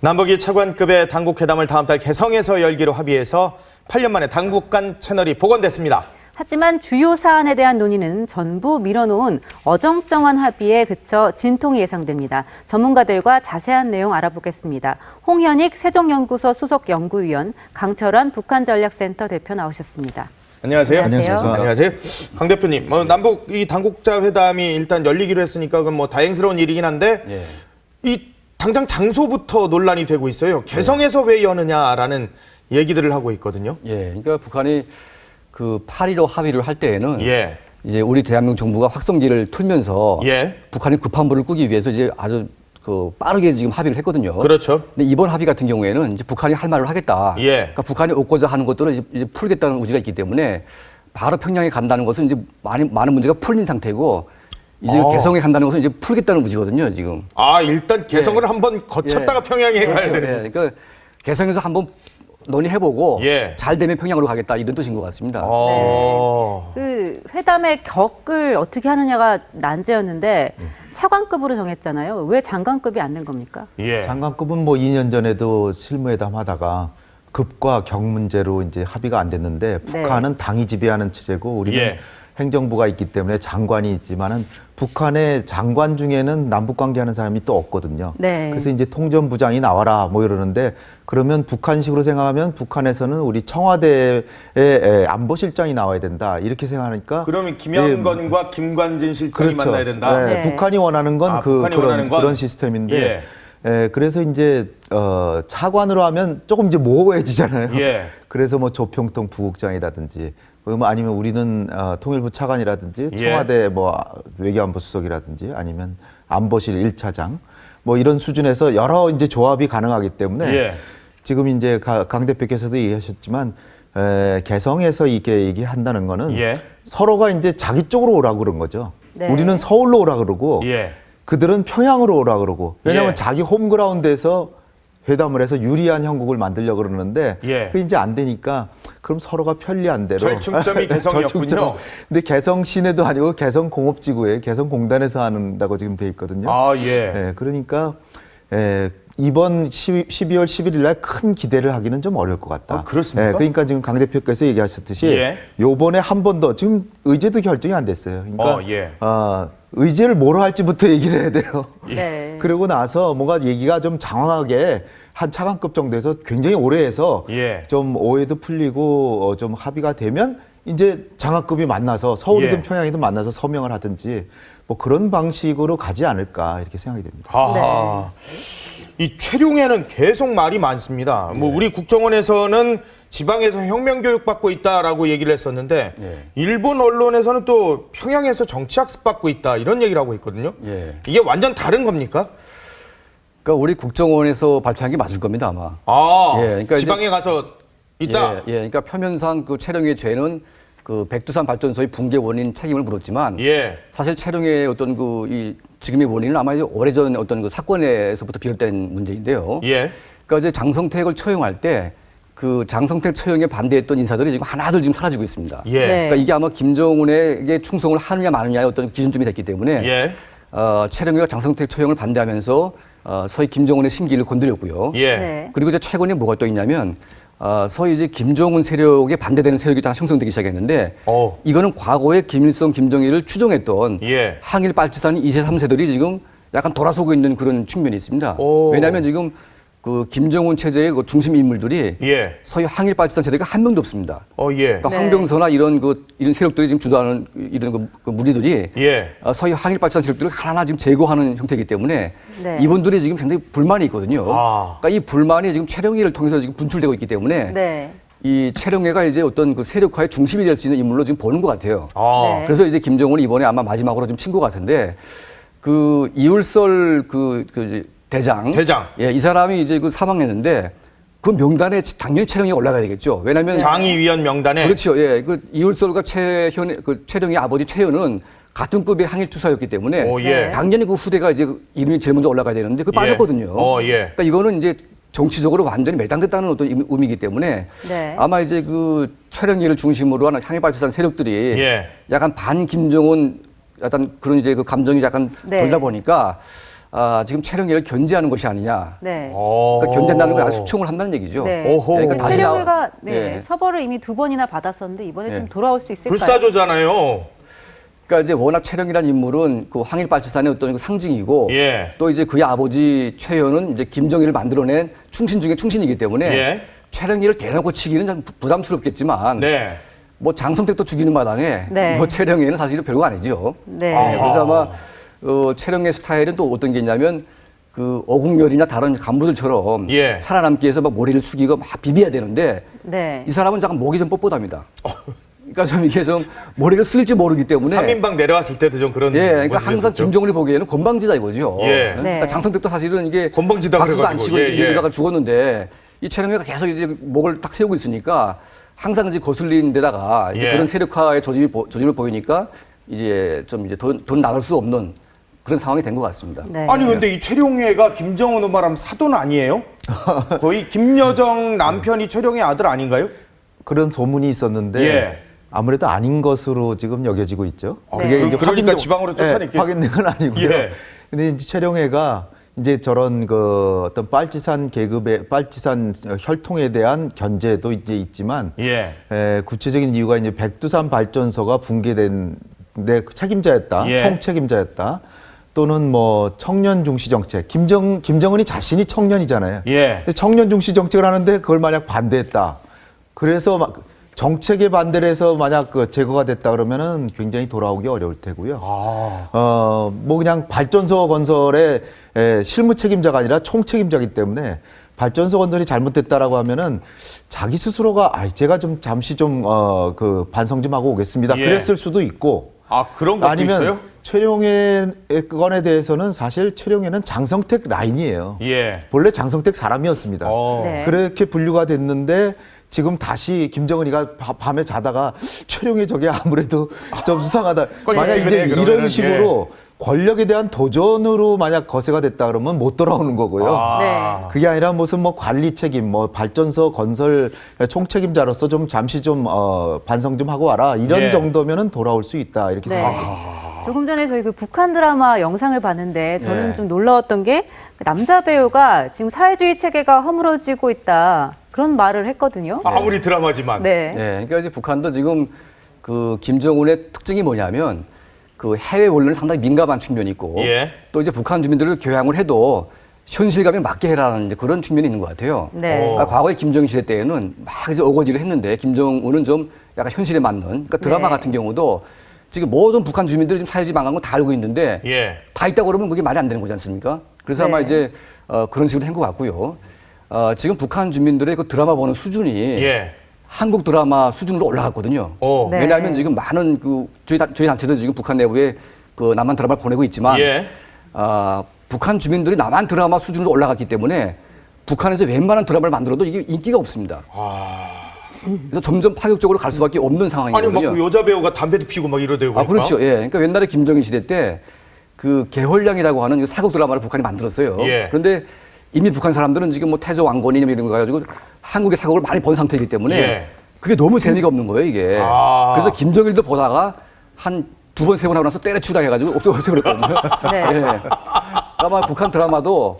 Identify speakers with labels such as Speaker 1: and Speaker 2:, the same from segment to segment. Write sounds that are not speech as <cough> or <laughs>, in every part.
Speaker 1: 남북이 차관급의 당국 회담을 다음 달 개성에서 열기로 합의해서 8년 만에 당국 간 채널이 복원됐습니다.
Speaker 2: 하지만 주요 사안에 대한 논의는 전부 밀어놓은 어정쩡한 합의에 그쳐 진통이 예상됩니다. 전문가들과 자세한 내용 알아보겠습니다. 홍현익 세종연구소 수석 연구위원, 강철환 북한전략센터 대표 나오셨습니다.
Speaker 1: 안녕하세요.
Speaker 2: 안녕하세요.
Speaker 1: 안녕하세요. 강 대표님, 뭐 남북 이 당국자 회담이 일단 열리기로 했으니까 그건 뭐 다행스러운 일이긴 한데
Speaker 3: 예.
Speaker 1: 이 당장 장소부터 논란이 되고 있어요. 개성에서 왜 여느냐라는 얘기들을 하고 있거든요.
Speaker 3: 예, 그러니까 북한이 그 8.15 합의를 할 때에는
Speaker 1: 예.
Speaker 3: 이제 우리 대한민국 정부가 확성기를 틀면서
Speaker 1: 예.
Speaker 3: 북한이 급한 불을 끄기 위해서 이제 아주 그 빠르게 지금 합의를 했거든요.
Speaker 1: 그렇죠.
Speaker 3: 근데 이번 합의 같은 경우에는 이제 북한이 할 말을 하겠다.
Speaker 1: 예.
Speaker 3: 그러니까 북한이 얻고자 하는 것들을 이제, 이제 풀겠다는 의지가 있기 때문에 바로 평양에 간다는 것은 이제 많이, 많은 문제가 풀린 상태고 이제
Speaker 1: 어.
Speaker 3: 개성에 간다는 것은 이제 풀겠다는 의지거든요, 지금.
Speaker 1: 아 일단 개성을 한번 거쳤다가
Speaker 3: 예.
Speaker 1: 평양에 가야
Speaker 3: 그렇죠.
Speaker 1: 되는.
Speaker 3: 예, 그러니까 개성에서 한번 논의해보고
Speaker 1: 예.
Speaker 3: 잘 되면 평양으로 가겠다 이런 뜻인 것 같습니다.
Speaker 1: 어.
Speaker 2: 그 회담의 격을 어떻게 하느냐가 난제였는데 차관급으로 정했잖아요. 왜 장관급이 안된 겁니까?
Speaker 1: 예.
Speaker 4: 장관급은 뭐 2년 전에도 실무회담 하다가 급과 격 문제로 이제 합의가 안 됐는데
Speaker 2: 네.
Speaker 4: 북한은 당이 지배하는 체제고 우리는
Speaker 1: 예.
Speaker 4: 행정부가 있기 때문에 장관이 있지만은 북한의 장관 중에는 남북 관계하는 사람이 또 없거든요.
Speaker 2: 네.
Speaker 4: 그래서 이제 통전부장이 나와라 뭐 이러는데 그러면 북한식으로 생각하면 북한에서는 우리 청와대의 에, 안보실장이 나와야 된다 이렇게 생각하니까
Speaker 1: 그러면
Speaker 4: 예,
Speaker 1: 김영건과 김관진 실장이 만나야 된다.
Speaker 4: 네,
Speaker 2: 네.
Speaker 4: 북한이 원하는 건
Speaker 1: 아,
Speaker 4: 그
Speaker 1: 북한이
Speaker 4: 그런
Speaker 1: 원하는 건?
Speaker 4: 그런 시스템인데.
Speaker 1: 예.
Speaker 4: 예, 그래서 이제 어, 차관으로 하면 조금 이제 모호해지잖아요.
Speaker 1: 예.
Speaker 4: 그래서 뭐 조평통 부국장이라든지 뭐 아니면 우리는 어, 통일부 차관이라든지
Speaker 1: 예.
Speaker 4: 청와대 뭐 외교안보 수석이라든지 아니면 안보실 일차장뭐 이런 수준에서 여러 이제 조합이 가능하기 때문에
Speaker 1: 예.
Speaker 4: 지금 이제 가- 강 대표께서도 얘기하셨지만 에, 개성에서 이게 얘기한다는 거는
Speaker 1: 예.
Speaker 4: 서로가 이제 자기 쪽으로 오라 고 그런 거죠.
Speaker 2: 네.
Speaker 4: 우리는 서울로 오라 그러고
Speaker 1: 예.
Speaker 4: 그들은 평양으로 오라 그러고 왜냐하면
Speaker 1: 예.
Speaker 4: 자기 홈그라운드에서 회담을 해서 유리한 형국을 만들려고 그러는데
Speaker 1: 예.
Speaker 4: 그 이제 안 되니까 그럼 서로가 편리한 대로
Speaker 1: 절충점이 <laughs> 개성이었군요.
Speaker 4: 절충점. 근데 개성 시내도 아니고 개성 공업지구에 개성 공단에서 한다고 지금 돼 있거든요.
Speaker 1: 아 예.
Speaker 4: 예, 그러니까 예, 이번 12, 12월 11일 날 큰 기대를 하기는 좀 어려울 것 같다.
Speaker 1: 아, 그렇습니까?
Speaker 4: 예, 그러니까 지금 강 대표께서 얘기하셨듯이
Speaker 1: 예.
Speaker 4: 요번에 한 번 더 지금 의제도 결정이 안 됐어요. 그러니까
Speaker 1: 어, 예.
Speaker 4: 어, 의제를 뭐로 할지부터 <laughs> 얘기를 해야 돼요.
Speaker 2: 네.
Speaker 4: 그러고 나서 뭔가 얘기가 좀 장황하게 한 차관급 정도에서 굉장히 오래 해서
Speaker 1: 예.
Speaker 4: 좀 오해도 풀리고 어, 좀 합의가 되면 이제 장학급이 만나서 서울이든
Speaker 1: 예.
Speaker 4: 평양이든 만나서 서명을 하든지 뭐 그런 방식으로 가지 않을까 이렇게 생각이 됩니다.
Speaker 1: 하하. 이 최룡에는 계속 말이 많습니다. 뭐 우리 국정원에서는 지방에서 혁명 교육 받고 있다라고 얘기를 했었는데
Speaker 3: 예.
Speaker 1: 일본 언론에서는 또 평양에서 정치 학습 받고 있다 이런 얘기를 하고 있거든요.
Speaker 3: 예.
Speaker 1: 이게 완전 다른 겁니까?
Speaker 3: 그러니까 우리 국정원에서 발표한 게 맞을 겁니다 아마.
Speaker 1: 아,
Speaker 3: 예, 그러니까
Speaker 1: 지방에 가서 있다.
Speaker 3: 예, 예, 그러니까 표면상 그 채령의 죄는 그 백두산 발전소의 붕괴 원인 책임을 물었지만
Speaker 1: 예.
Speaker 3: 사실 채령의 어떤 그 이 지금의 원인은 아마 오래전 어떤 그 사건에서부터 비롯된 문제인데요.
Speaker 1: 예.
Speaker 3: 그러니까 이제 장성택을 처형할 때 그 장성택 처형에 반대했던 인사들이 지금 하나둘 지금 사라지고 있습니다.
Speaker 1: 예.
Speaker 2: 네.
Speaker 3: 그러니까 이게 아마 김정은에게 충성을 하느냐 마느냐의 어떤 기준점이 됐기 때문에
Speaker 1: 예.
Speaker 3: 어, 최령희가 장성택 처형을 반대하면서 어, 소위 김정은의 심기를 건드렸고요.
Speaker 1: 예.
Speaker 2: 네.
Speaker 3: 그리고 이제 최근에 뭐가 또 있냐면 어, 소위 이제 김정은 세력에 반대되는 세력이 다 형성되기 시작했는데
Speaker 1: 어.
Speaker 3: 이거는 과거에 김일성, 김정일을 추종했던
Speaker 1: 예.
Speaker 3: 항일 빨치산 2세, 3세들이 지금 약간 돌아서고 있는 그런 측면이 있습니다.
Speaker 1: 오.
Speaker 3: 왜냐하면 지금 그 김정은 체제의 그 중심 인물들이
Speaker 1: 예.
Speaker 3: 소위 항일 빨치산 세대가 한 명도 없습니다.
Speaker 1: 어, 예.
Speaker 3: 그러니까
Speaker 2: 네.
Speaker 3: 황병서나 이런 그 이런 세력들이 지금 주도하는 이런 그, 그 무리들이
Speaker 1: 예.
Speaker 3: 어, 소위 항일 발전 세력들을 하나하나 지금 제거하는 형태이기 때문에
Speaker 2: 네.
Speaker 3: 이분들이 지금 굉장히 불만이 있거든요.
Speaker 1: 아.
Speaker 3: 그러니까 이 불만이 지금 최령희를 통해서 지금 분출되고 있기 때문에
Speaker 2: 네.
Speaker 3: 이 최령희가 이제 어떤 그 세력화의 중심이 될 수 있는 인물로 지금 보는 것 같아요.
Speaker 1: 아.
Speaker 2: 네.
Speaker 3: 그래서 이제 김정은이 이번에 아마 마지막으로 좀 친 것 같은데 그 이울설 그, 그 대장
Speaker 1: 대장.
Speaker 3: 예, 이 사람이 이제 그 사망했는데 그 명단에 당연히 최령희가 올라가야 되겠죠. 왜냐하면
Speaker 1: 장의위원 명단에
Speaker 3: 그렇죠. 예. 그 이울설과 최현 그 최령의 아버지 최현은 같은 급의 항일 투사였기 때문에
Speaker 1: 오, 예.
Speaker 3: 당연히 그 후대가 이제 그 이름이 제일 먼저 올라가야 되는데 그
Speaker 1: 예.
Speaker 3: 빠졌거든요.
Speaker 1: 어, 예.
Speaker 3: 그러니까 이거는 이제 정치적으로 완전히 매장됐다는 어떤 의- 의미이기 때문에
Speaker 2: 네.
Speaker 3: 아마 이제 그 최령희를 중심으로 하는 항일 발전산 세력들이
Speaker 1: 예.
Speaker 3: 약간 반 김정은 약간 그런 이제 그 감정이 약간
Speaker 2: 네.
Speaker 3: 돌다 보니까 아, 지금 촬영회를 견제하는 것이 아니냐.
Speaker 2: 네.
Speaker 1: 어.
Speaker 3: 그러니까 견제한다는 건 아주 수총을 한다는 얘기죠.
Speaker 2: 네.
Speaker 1: 오호.
Speaker 3: 그러니까
Speaker 2: 그
Speaker 3: 다시 나와-
Speaker 2: 최룡해가 네,
Speaker 3: 예.
Speaker 2: 처벌을 이미 두 번이나 받았었는데 이번에
Speaker 3: 예.
Speaker 2: 좀 돌아올 수 있을까요?
Speaker 1: 불사조잖아요.
Speaker 3: 그러니까 이제 워낙 최령이라는 인물은 그 항일발치산의 어떤 그 상징이고
Speaker 1: 예.
Speaker 3: 또 이제 그의 아버지 최현은 이제 김정일을 만들어낸 충신 중에 충신이기 때문에
Speaker 1: 예.
Speaker 3: 최령이를 대놓고 치기는 좀 부- 부담스럽겠지만
Speaker 1: 네.
Speaker 3: 뭐 장성택도 죽이는 마당에
Speaker 2: 네.
Speaker 3: 뭐 최령이는 사실은 별거 아니죠.
Speaker 2: 네.
Speaker 1: 아하.
Speaker 3: 그래서 아마 어, 최령의 스타일은 또 어떤 게 있냐면 그 어국열이나 다른 간부들처럼
Speaker 1: 예.
Speaker 3: 살아남기 위해서 막 머리를 숙이고 막 비벼야 되는데
Speaker 2: 네.
Speaker 3: 이 사람은 잠깐 목이 좀 뻣뻣합니다. <laughs> 그러니까 좀 이게 좀 머리를 쓸지 모르기 때문에
Speaker 1: 삼인방 내려왔을 때도 좀 그런
Speaker 3: 예, 그러니까. 항상 김정은이 보기에는 건방지다 이거죠.
Speaker 1: 예.
Speaker 3: 그러니까
Speaker 2: 네.
Speaker 3: 장성택도 사실은 이게
Speaker 1: 건방지다
Speaker 3: 박수도 안
Speaker 1: 그래가지고.
Speaker 3: 치고
Speaker 1: 예, 예.
Speaker 3: 이러다가 죽었는데 이 최령회가 계속 이제 목을 딱 세우고 있으니까 항상 이제 거슬린 데다가 이제
Speaker 1: 예.
Speaker 3: 그런 세력화의 조짐이 보- 조짐을 보이니까 이제 좀 이제 돈, 돈 나갈 수 없는 그런 상황이 된 것 같습니다.
Speaker 2: 네.
Speaker 1: 아니 근데 이 최룡해가 김정은으로 말하면 사돈 아니에요? <laughs> 거의 김여정 남편이 최룡해 아들 아닌가요?
Speaker 4: 그런 소문이 있었는데
Speaker 1: 예.
Speaker 4: 아무래도 아닌 것으로 지금 여겨지고 있죠.
Speaker 1: 아, 그- 그러니까
Speaker 4: 확인된-
Speaker 1: 지방으로 쫓아냈겠-
Speaker 4: 예, 확인된 건 아니고요.
Speaker 1: 예.
Speaker 4: 근데 이제 최룡해가 이제 저런 그 어떤 빨치산 계급의 빨치산 혈통에 대한 견제도 이제 있지만
Speaker 1: 예.
Speaker 4: 에, 구체적인 이유가 이제 백두산 발전소가 붕괴된 데 책임자였다,
Speaker 1: 예.
Speaker 4: 총책임자였다. 또는 뭐 청년 중시 정책, 김정 김정은이 자신이 청년이잖아요.
Speaker 1: 예.
Speaker 4: 청년 중시 정책을 하는데 그걸 만약 반대했다. 그래서 막 정책에 반대를 해서 만약 그 제거가 됐다 그러면은 굉장히 돌아오기 어려울 테고요.
Speaker 1: 아.
Speaker 4: 어, 뭐 그냥 발전소 건설의 에, 실무 책임자가 아니라 총 책임자이기 때문에 발전소 건설이 잘못됐다라고 하면은 자기 스스로가 아, 제가 좀 잠시 좀 어, 그 반성 좀 하고 오겠습니다.
Speaker 1: 예.
Speaker 4: 그랬을 수도 있고
Speaker 1: 아 그런 것도
Speaker 4: 아니면
Speaker 1: 있어요?
Speaker 4: 최룡의 건에 대해서는 사실 최룡해는 장성택 라인이에요.
Speaker 1: 예.
Speaker 4: 본래 장성택 사람이었습니다.
Speaker 1: 어.
Speaker 2: 네.
Speaker 4: 그렇게 분류가 됐는데 지금 다시 김정은이가 바- 밤에 자다가 최룡의 저게 아무래도 좀 수상하다. 만약 이제
Speaker 1: 그러면은,
Speaker 4: 이런 식으로 권력에 대한 도전으로 만약 거세가 됐다 그러면 못 돌아오는 거고요.
Speaker 1: 아.
Speaker 2: 네.
Speaker 4: 그게 아니라 무슨 뭐 관리 책임, 뭐 발전소 건설 총책임자로서 좀 잠시 좀 어, 반성 좀 하고 와라 이런
Speaker 1: 예.
Speaker 4: 정도면은 돌아올 수 있다 이렇게
Speaker 2: 네.
Speaker 4: 생각합니다.
Speaker 2: 조금 전에 저희 그 북한 드라마 영상을 봤는데 저는
Speaker 1: 네.
Speaker 2: 좀 놀라웠던 게그 남자 배우가 지금 사회주의 체계가 허물어지고 있다 그런 말을 했거든요.
Speaker 1: 아무리 드라마지만.
Speaker 2: 네.
Speaker 3: 네, 그러니까 이제 북한도 지금 그 김정은의 특징이 뭐냐면 그 해외 원론에 상당히 민감한 측면이 있고
Speaker 1: 예.
Speaker 3: 또 이제 북한 주민들을 교양을 해도 현실감에 맞게 해라는 이제 그런 측면이 있는 것 같아요.
Speaker 2: 네.
Speaker 3: 그러니까 과거에 김정일 시대 때에는 막 이제 어거지를 했는데 김정은은 좀 약간 현실에 맞는 그러니까 드라마
Speaker 2: 네.
Speaker 3: 같은 경우도 지금 모든 북한 주민들이 지금 사회주의 망한 건 다 알고 있는데
Speaker 1: 예.
Speaker 3: 다 있다고 그러면 그게 말이 안 되는 거지 않습니까? 그래서 아마
Speaker 2: 네.
Speaker 3: 이제 어, 그런 식으로 된것 같고요. 어, 지금 북한 주민들의 그 드라마 보는 수준이
Speaker 1: 예.
Speaker 3: 한국 드라마 수준으로 올라갔거든요.
Speaker 1: 어.
Speaker 2: 네.
Speaker 3: 왜냐하면 지금 많은 그 저희, 단- 저희 단체도 지금 북한 내부에 그 남한 드라마를 보내고 있지만
Speaker 1: 예.
Speaker 3: 아, 북한 주민들이 남한 드라마 수준으로 올라갔기 때문에 북한에서 웬만한 드라마를 만들어도 이게 인기가 없습니다. 그래서 점점 파격적으로 갈 수밖에 없는
Speaker 1: 아. 아니
Speaker 3: 상황이거든요.
Speaker 1: 막그 여자 배우가 담배도 피고 막 이러대고.
Speaker 3: 아, 그렇죠. 예. 그러니까 옛날에 김정일 시대 때 그 개홀량이라고 하는 그 사극 드라마를 북한이 만들었어요.
Speaker 1: 예.
Speaker 3: 그런데 이미 북한 사람들은 지금 뭐 태조 왕건이나 이런 거 가지고 한국의 사극을 많이 본 상태이기 때문에
Speaker 1: 예.
Speaker 3: 그게 너무 재미가 없는 거예요, 이게.
Speaker 1: 아.
Speaker 3: 그래서 김정일도 보다가 한 두 번, 세 번 하고 나서 때려치우라 해가지고 없어버렸거든요.
Speaker 2: 네. <laughs>
Speaker 3: 예. 아마 북한 드라마도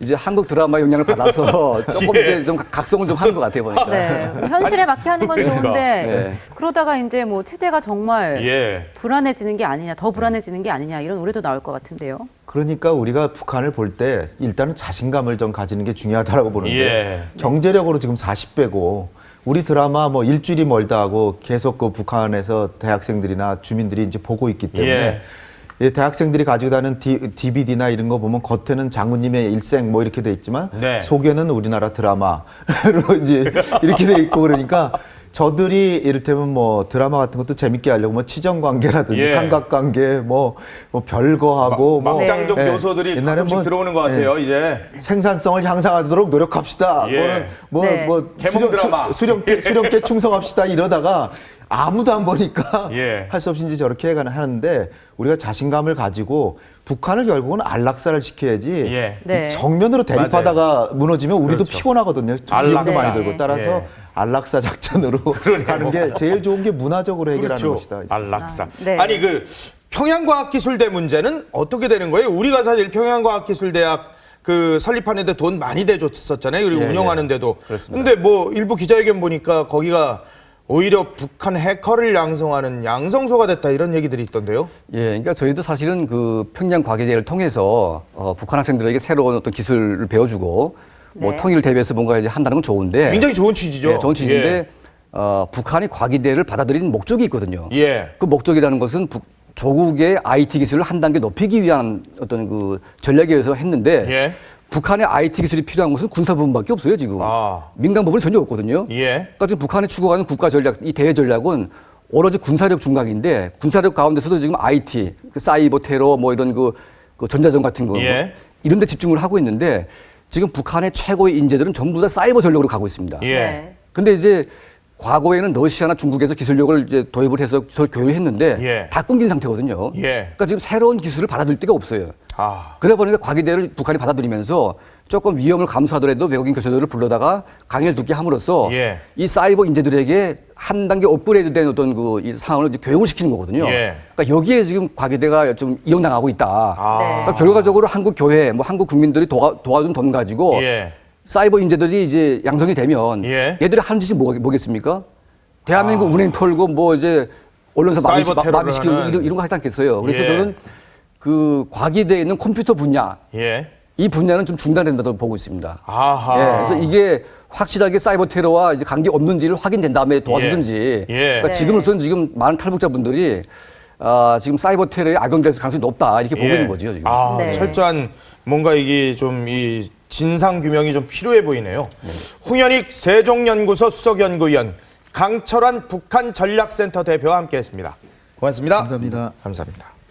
Speaker 3: 이제 한국 드라마 영향을 받아서 <laughs> 조금
Speaker 1: 예.
Speaker 3: 이제 좀 각성을 좀 하는 것 같아요, 보니까.
Speaker 2: 네. 현실에 맞게 하는 건
Speaker 1: 그러니까.
Speaker 2: 좋은데
Speaker 3: 네.
Speaker 2: 그러다가 이제 뭐 체제가 정말
Speaker 1: 예.
Speaker 2: 불안해지는 게 아니냐, 더 불안해지는 게 아니냐 이런 우려도 나올 것 같은데요.
Speaker 4: 그러니까 우리가 북한을 볼 때 일단은 자신감을 좀 가지는 게 중요하다고 보는데
Speaker 1: 예.
Speaker 4: 경제력으로 지금 40배고 우리 드라마 뭐 일주일이 멀다 하고 계속 그 북한에서 대학생들이나 주민들이 이제 보고 있기 때문에
Speaker 1: 예.
Speaker 4: 예, 대학생들이 가지고 다니는 디, DVD나 이런 거 보면 겉에는 장군님의 일생 뭐 이렇게 돼 있지만
Speaker 1: 네.
Speaker 4: 속에는 우리나라 드라마로 <laughs> 이제 이렇게 돼 있고 그러니까 저들이 이를테면 뭐 드라마 같은 것도 재밌게 하려고 뭐 치정 관계라든지
Speaker 1: 예.
Speaker 4: 삼각관계 뭐, 뭐 별거하고 뭐
Speaker 1: 막장적
Speaker 4: 예,
Speaker 1: 요소들이
Speaker 4: 옛날에
Speaker 1: 가끔씩
Speaker 4: 뭐,
Speaker 1: 들어오는 것 같아요. 이제.
Speaker 4: 생산성을 향상하도록 노력합시다.
Speaker 1: 예.
Speaker 4: 뭐는 뭐,
Speaker 2: 네.
Speaker 4: 뭐
Speaker 1: 개몽
Speaker 4: 수령,
Speaker 1: 드라마.
Speaker 4: 수, 수령께, 수령께 충성합시다 이러다가 아무도 안 보니까 <laughs>
Speaker 1: 예.
Speaker 4: 할 수 없이 이제 저렇게 해가는 하는데 우리가 자신감을 가지고 북한을 결국은 안락사를 시키야지
Speaker 1: 예.
Speaker 2: 네.
Speaker 4: 정면으로 대립하다가 무너지면 우리도
Speaker 1: 그렇죠.
Speaker 4: 피곤하거든요.
Speaker 1: 안락사.
Speaker 4: 많이 들고 따라서
Speaker 1: 예.
Speaker 4: 안락사 작전으로 <laughs> 가는 게 제일 좋은 게 문화적으로 해결하는
Speaker 1: 그렇죠.
Speaker 4: 것이다.
Speaker 1: 안락사.
Speaker 2: 아, 네.
Speaker 1: 아니 그 평양과학기술대 문제는 어떻게 되는 거예요? 우리가 사실 평양과학기술대학 그 설립하는데 돈 많이 대줬었잖아요. 그리고
Speaker 3: 예,
Speaker 1: 운영하는데도.
Speaker 3: 예. 그렇습니다.
Speaker 1: 근데 뭐 일부 기자회견 보니까 거기가 오히려 북한 해커를 양성하는 양성소가 됐다 이런 얘기들이 있던데요.
Speaker 3: 예, 그러니까 저희도 사실은 그 평양 과계대를 통해서 어, 북한 학생들에게 새로운 어떤 기술을 배워주고 뭐
Speaker 2: 네.
Speaker 3: 통일 대비해서 뭔가 이제 한다는 건 좋은데
Speaker 1: 굉장히 좋은 취지죠.
Speaker 3: 예, 좋은 취지인데 어, 북한이 과기대를 받아들인 목적이 있거든요.
Speaker 1: 예. 예.
Speaker 3: 그 목적이라는 것은 북- 조국의 IT 기술을 한 단계 높이기 위한 어떤 그 전략에 의해서 했는데
Speaker 1: 예.
Speaker 3: 북한의 IT 기술이 필요한 것은 군사 부분밖에 없어요 지금
Speaker 1: 아.
Speaker 3: 민간 부분이 전혀 없거든요.
Speaker 1: 예.
Speaker 3: 그러니까 지금 북한이 추구하는 국가 전략, 이 대외 전략은 오로지 군사력 중각인데 군사력 가운데서도 지금 IT, 그 사이버 테러 뭐 이런 그, 그 전자전 같은 거
Speaker 1: 예.
Speaker 3: 뭐 이런 데 집중을 하고 있는데 지금 북한의 최고의 인재들은 전부 다 사이버 전력으로 가고 있습니다.
Speaker 1: 예.
Speaker 2: 네.
Speaker 3: 근데 이제 과거에는 러시아나 중국에서 기술력을 이제 도입을 해서 서로 교류했는데
Speaker 1: 예.
Speaker 3: 다 끊긴 상태거든요.
Speaker 1: 예.
Speaker 3: 그러니까 지금 새로운 기술을 받아들일 데가 없어요.
Speaker 1: 아.
Speaker 3: 그러다 보니까 과기대를 북한이 받아들이면서 조금 위험을 감수하더라도 외국인 교수들을 불러다가 강의를 듣게 함으로써
Speaker 1: 예.
Speaker 3: 이 사이버 인재들에게 한 단계 업그레이드된 어떤 그 이 상황을 이제 교육을 시키는 거거든요.
Speaker 1: 예.
Speaker 3: 그러니까 여기에 지금 과기대가 좀 이용당하고 있다.
Speaker 1: 아.
Speaker 2: 네.
Speaker 3: 그러니까 결과적으로 한국 교회, 뭐 한국 국민들이 도와, 도와준 돈 가지고
Speaker 1: 예.
Speaker 3: 사이버 인재들이 이제 양성이 되면
Speaker 1: 예.
Speaker 3: 얘들이 하는 짓이 뭐, 뭐겠습니까? 대한민국 운행 털고 뭐 이제 언론사 마비,
Speaker 1: 사이버 테러를
Speaker 3: 마비시키고
Speaker 1: 하는.
Speaker 3: 이런, 이런 거 하지 않겠어요. 그래서
Speaker 1: 예.
Speaker 3: 저는 그 과기대에 있는 컴퓨터 분야
Speaker 1: 예.
Speaker 3: 이 분야는 좀 중단된다고 보고 있습니다.
Speaker 1: 아하.
Speaker 3: 예, 그래서 이게 확실하게 사이버 테러와 이제 관계 없는지를 확인된 다음에 도와주든지.
Speaker 1: 예.
Speaker 3: 그러니까
Speaker 2: 네.
Speaker 3: 지금으로서는 지금 많은 탈북자분들이 아, 지금 사이버 테러에 악용될 가능성이 높다 이렇게 보고
Speaker 1: 예.
Speaker 3: 있는 거죠 지금.
Speaker 1: 아,
Speaker 2: 네.
Speaker 1: 철저한 뭔가 이게 좀이 진상 규명이 좀 필요해 보이네요. 홍현익 세종연구소 수석연구위원, 강철환 북한 전략센터 대표와 함께했습니다. 고맙습니다.
Speaker 4: 감사합니다.
Speaker 1: 감사합니다.